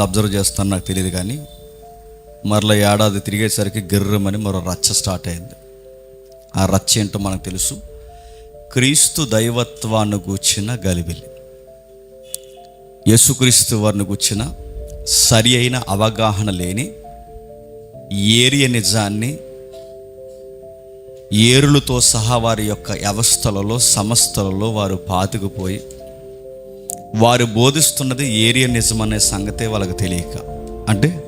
ఎంతమంది అబ్జర్వ్ చేస్తారో నాకు తెలియదు కానీ మరలా ఏడాది తిరిగేసరికి గిర్రమని మరో రచ్చ స్టార్ట్ అయింది. ఆ రచ్చ ఏంటో మనకు తెలుసు. క్రీస్తు దైవత్వాన్ని గూర్చిన గలిబిలి. యేసుక్రీస్తు వారిని గూర్చిన సరి అయిన అవగాహన లేని ఏరియ నిజాన్ని ఏరులతో సహా వారి యొక్క వ్యవస్థలలో సంస్థలలో వారు పాతుకుపోయి వారు బోధిస్తున్నది ఏరియా నిజం అనే సంగతే వాళ్ళకి తెలియక. అంటే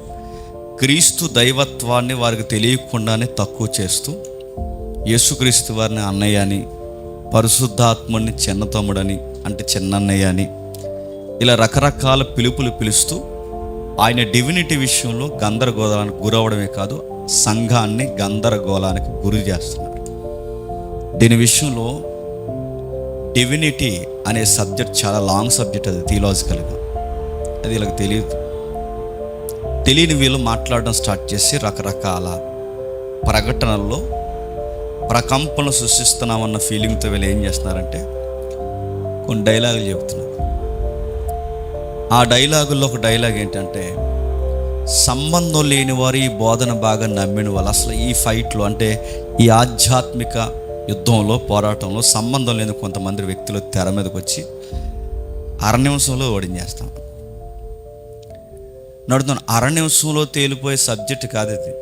క్రీస్తు దైవత్వాన్ని వారికి తెలియకుండానే తక్కువ చేస్తూ యేసుక్రీస్తు వారిని అన్నయ్య అని పరిశుద్ధాత్ముడిని చిన్న తమ్ముడని అంటే చిన్నన్నయ్య అని ఇలా రకరకాల పిలుపులు పిలుస్తూ ఆయన డివినిటీ విషయంలో గందరగోళానికి గురవడమే కాదు సంఘాన్ని గందరగోళానికి గురి చేస్తున్నారు. దీని విషయంలో డివినిటీ అనే సబ్జెక్ట్ చాలా లాంగ్ సబ్జెక్ట్ అది థియలాజికల్గా అది వీళ్ళకి తెలియదు. తెలియని వీళ్ళు మాట్లాడడం స్టార్ట్ చేసి రకరకాల ప్రకటనల్లో ప్రకంపన సృష్టిస్తున్నామన్న ఫీలింగ్తో వీళ్ళు ఏం చేస్తున్నారంటే కొన్ని డైలాగులు చెబుతున్నారు. ఆ డైలాగుల్లో ఒక డైలాగ్ ఏంటంటే సంబంధం లేని వారు ఈ బోధన బాగా నమ్మిన వాళ్ళు. అసలు ఈ ఫైట్లు అంటే ఈ ఆధ్యాత్మిక యుద్ధంలో పోరాటంలో సంబంధం లేని కొంతమంది వ్యక్తులు తెర మీదకి వచ్చి అర నిమిషంలో ఓడించేస్తాం నడుతున్నాను అర నిమిషంలో తేలిపోయే సబ్జెక్ట్ కాదు ఇది.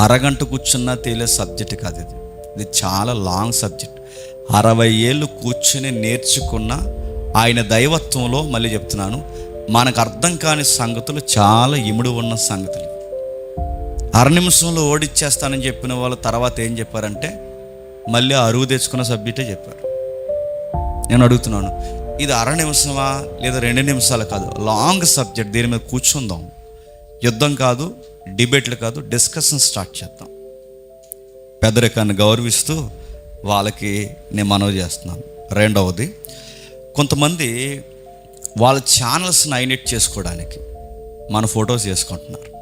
అరగంట కూర్చున్నా తేలే సబ్జెక్ట్ కాదు ఇది. ఇది చాలా లాంగ్ సబ్జెక్ట్. అరవై ఏళ్ళు కూర్చుని నేర్చుకున్న ఆయన దైవత్వంలో మళ్ళీ చెప్తున్నాను మనకు అర్థం కాని సంగతులు చాలా ఇముడు ఉన్న సంగతులు. అర నిమిషంలో ఓడిచ్చేస్తానని చెప్పిన వాళ్ళు తర్వాత ఏం చెప్పారంటే మళ్ళీ అరువు తెచ్చుకున్న సబ్జెక్టే చెప్పారు. నేను అడుగుతున్నాను ఇది అర నిమిషమా లేదా రెండు నిమిషాలు కాదు లాంగ్ సబ్జెక్ట్ దీని మీద కూర్చుందాం. యుద్ధం కాదు డిబేట్లు కాదు డిస్కషన్ స్టార్ట్ చేద్దాం. పెద్దరికాన్ని గౌరవిస్తూ వాళ్ళకి నేను మనవి చేస్తున్నాను. రెండవది కొంతమంది వాళ్ళ ఛానల్స్ని ఐనెట్ చేసుకోవడానికి మన ఫొటోస్ చేసుకుంటున్నారు.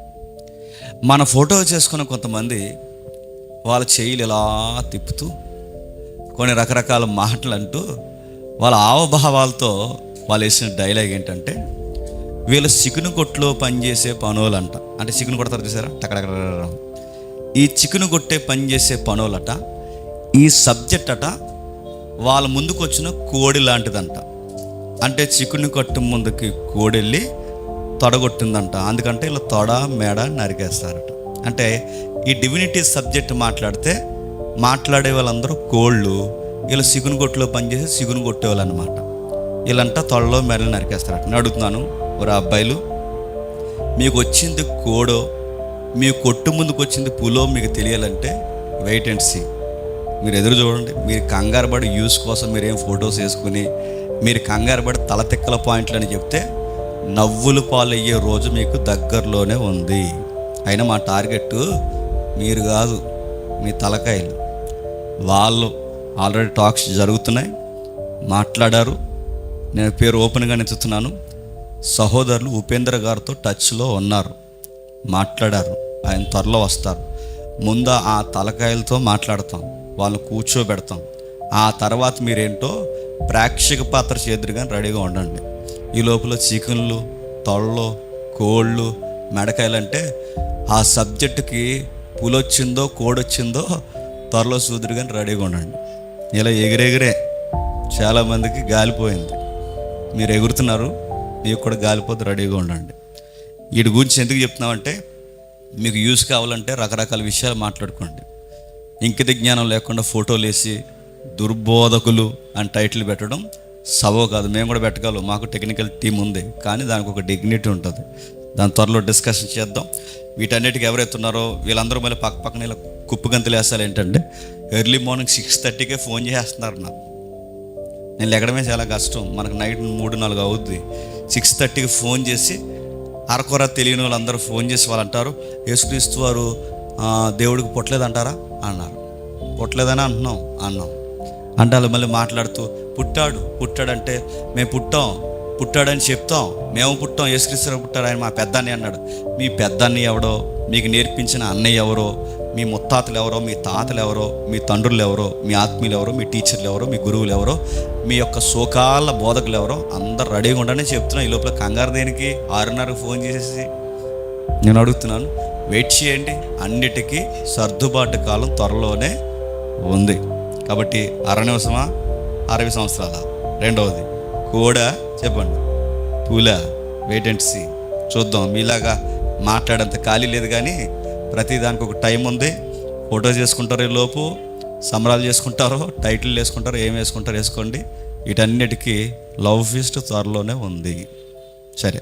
మన ఫోటో చేసుకున్న కొంతమంది వాళ్ళ చేయిలు ఇలా తిప్పుతూ కొన్ని రకరకాల మాటలు అంటూ వాళ్ళ ఆవభావాలతో వాళ్ళు వేసిన డైలాగ్ ఏంటంటే వీళ్ళు చికెన్ కొట్లో పనిచేసే పనులంట. అంటే చికెన్ కొడతారు చూసారా? టకడకడ ఈ చికెన్ కొట్టే పని చేసే పనులట ఈ సబ్జెక్ట్ అట వాళ్ళ ముందుకు వచ్చిన కోడి లాంటిదంట. అంటే చికెన్ కొట్టు ముందుకి కోడెళ్ళి తొడగొట్టిందంట. అందుకంటే ఇలా తొడ మెడ నరికేస్తారట. అంటే ఈ డివినిటీ సబ్జెక్ట్ మాట్లాడితే మాట్లాడే వాళ్ళందరూ కోళ్ళు వీళ్ళు సిగును కొట్టులో పనిచేసి సిగును కొట్టేవాళ్ళు అనమాట వీళ్ళంట తొడలో మెడలు నరికేస్తారట నేను అడుగుతున్నాను ఒక అబ్బాయిలు మీకు వచ్చింది కోడో మీ కొట్టు ముందుకు వచ్చింది పులో మీకు తెలియాలంటే వెయిట్ అండ్ సీ మీరు ఎదురు చూడండి మీరు కంగారు పడి యూస్ కోసం మీరు ఏం ఫొటోస్ వేసుకుని మీరు కంగారు పడి తల తిక్కల పాయింట్లు అని చెప్తే నవ్వులు పాలయ్యే రోజు మీకు దగ్గరలోనే ఉంది. అయినా మా టార్గెట్ మీరు కాదు మీ తలకాయలు. వాళ్ళు ఆల్రెడీ టాక్స్ జరుగుతున్నాయి. మాట్లాడారు. నేను పేరు ఓపెన్గా నెచ్చుతున్నాను సహోదరులు ఉపేంద్ర గారితో టచ్లో ఉన్నారు. మాట్లాడారు. ఆయన త్వరలో వస్తారు. ముందు ఆ తలకాయలతో మాట్లాడతాం. వాళ్ళని కూర్చోబెడతాం. ఆ తర్వాత మీరేంటో ప్రేక్షక పాత్ర చేదురుగా రెడీగా ఉండండి. ఈ లోపల చికెన్లు తొళ్ళు కోళ్ళు మెడకాయలు అంటే ఆ సబ్జెక్టుకి పులొచ్చిందో కోడొచ్చిందో త్వరలో సూదురుగా రెడీగా ఉండండి. ఇలా ఎగిరెగిరే చాలామందికి గాలిపోయింది. మీరు ఎగురుతున్నారు మీకు కూడా గాలిపోతే రెడీగా ఉండండి. వీటి గురించి ఎందుకు చెప్తున్నామంటే మీకు యూస్ కావాలంటే రకరకాల విషయాలు మాట్లాడుకోండి. ఇంకిత జ్ఞానం లేకుండా ఫోటోలు వేసి దుర్బోధకులు అని టైటిల్ పెట్టడం సవో కాదు. మేము కూడా పెట్టగలం. మాకు టెక్నికల్ టీం ఉంది. కానీ దానికి ఒక డిగ్నిటీ ఉంటుంది. దాని త్వరలో డిస్కషన్ చేద్దాం. వీటన్నిటికీ ఎవరైతే ఉన్నారో వీళ్ళందరూ మళ్ళీ పక్క పక్కన ఇలా కుప్పు గంతులు వేస్తారు ఏంటంటే ఎర్లీ మార్నింగ్ సిక్స్ థర్టీకే ఫోన్ చేస్తున్నారు నాకు. నేను లెగడమే చాలా కష్టం. మనకు నైట్ మూడు నాలుగు అవుద్ది. సిక్స్ థర్టీకి ఫోన్ చేసి అరకొర తెలియని వాళ్ళందరూ ఫోన్ చేసి వాళ్ళు అంటారు యేసుక్రీస్తు వారు దేవుడికి పుట్టలేదంటారా? అన్నారు. పుట్టలేదని అంటున్నాం అన్నాం. అంటే వాళ్ళు మళ్ళీ మాట్లాడుతూ పుట్టాడు పుట్టాడంటే మేము పుట్టాం పుట్టాడని చెప్తాం. మేము పుట్టాం. యేసుక్రీస్తు పుట్టాడు ఆయన మా పెద్దాన్ని అన్నాడు. మీ పెద్దాన్ని ఎవడో మీకు నేర్పించిన అన్నయ్య ఎవరో మీ ముత్తాతలు ఎవరో మీ తాతలు ఎవరో మీ తండ్రులు ఎవరో మీ ఆత్మీయులు ఎవరో మీ టీచర్లు ఎవరో మీ గురువులు ఎవరో మీ యొక్క సుఖాల బోధకులు ఎవరో అందరు రెడీగా ఉండనే చెప్తున్నాం. ఈ లోపల కంగారు దేనికి? ఆరున్నరకు ఫోన్ చేసేసి. నేను అడుగుతున్నాను. వెయిట్ చేయండి. అన్నిటికీ సర్దుబాటు కాలం త్వరలోనే ఉంది. కాబట్టి అర నిమిషమా? అరవై సంవత్సరాల. రెండవది. కూడా చెప్పండి. పూల వెయిట్ అండ్ సీ చూద్దాం. మీలాగా మాట్లాడంత ఖాళీ లేదు కానీ ప్రతి దానికి ఒక టైం ఉంది. ఫోటో చేసుకుంటారు ఈ లోపు. సంబరాలు చేసుకుంటారో టైటిల్ వేసుకుంటారో ఏం వేసుకుంటారో వేసుకోండి. వీటన్నిటికీ లవ్ ఫీస్ట్ త్వరలోనే ఉంది. సరే.